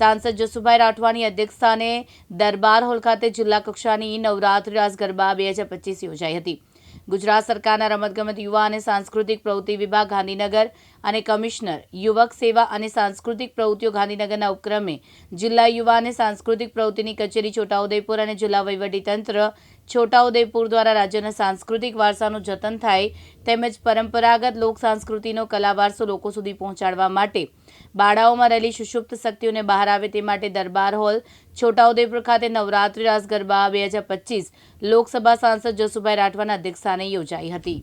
સાંસદ જસુભાઈ રાઠવાની અધ્યક્ષસ્થાને દરબાર હોલ ખાતે જિલ્લા કક્ષાની નવરાત્રિ રાસ ગરબા બે હજાર પચીસ યોજાઈ હતી. ગુજરાત સરકારના રમતગમત યુવા અને સાંસ્કૃતિક પ્રવૃત્તિ વિભાગ ગાંધીનગર અને કમિશનર, યુવક સેવા અને સાંસ્કૃતિક પ્રવૃત્તિઓ ગાંધીનગરના ઉપક્રમે જિલ્લા યુવા અને સાંસ્કૃતિક પ્રવૃત્તિની કચેરી છોટાઉદેપુર અને જિલ્લા વહીવટીતંત્ર છોટાઉદેપુર દ્વારા રાજ્યના સાંસ્કૃતિક વારસાનું જતન થાય તેમજ પરંપરાગત લોક સંસ્કૃતિનો કલા વારસો લોકો સુધી પહોંચાડવા માટે. બાળાઓમાં રહેલી સુષુપ્ત શક્તિઓને બહાર આવે તે માટે દરબાર હોલ, છોટાઉદેપુર ખાતે નવરાત્રિ રાસ ગરબા બે હજાર પચીસ, લોકસભા સાંસદ જસુભાઈ રાઠવાના અધ્યક્ષસ્થાને યોજાઈ હતી.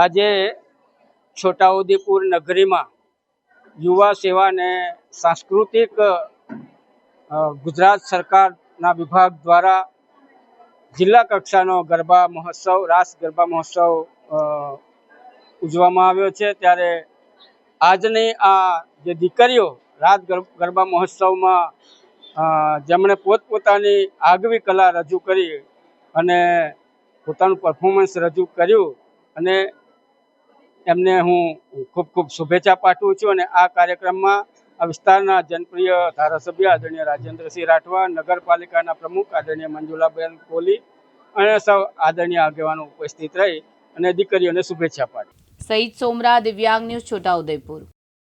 આજે છોટાઉદેપુર નગરીમાં યુવા સેવા અને સાંસ્કૃતિક ગુજરાત સરકારના વિભાગ દ્વારા જિલ્લા કક્ષાનો ગરબા મહોત્સવ, રાસ ગરબા મહોત્સવ ઉજવવામાં આવ્યો છે. ત્યારે આજની આ જે દીકરીઓ રાત ગરબા મહોત્સવમાં જેમણે પોતપોતાની આગવી કલા રજૂ કરી અને પોતાનું પરફોર્મન્સ રજૂ કર્યું અને એમને હું ખૂબ ખૂબ શુભેચ્છા પાઠવું છું અને આ કાર્યક્રમમાં આ વિસ્તારના જનપ્રિય ધારાસભ્ય આદરણીય રાજેન્દ્રસિંહ રાઠવા, નગરપાલિકાના પ્રમુખ આદરણીય મંજુલાબેન કોહલી અને સૌ આદરણીય આગેવાનો ઉપસ્થિત રહી અને દીકરીઓને શુભેચ્છા પાઠવી. સહિત સોમરા દિવ્યાંગ ન્યૂઝ છોટાઉદેપુર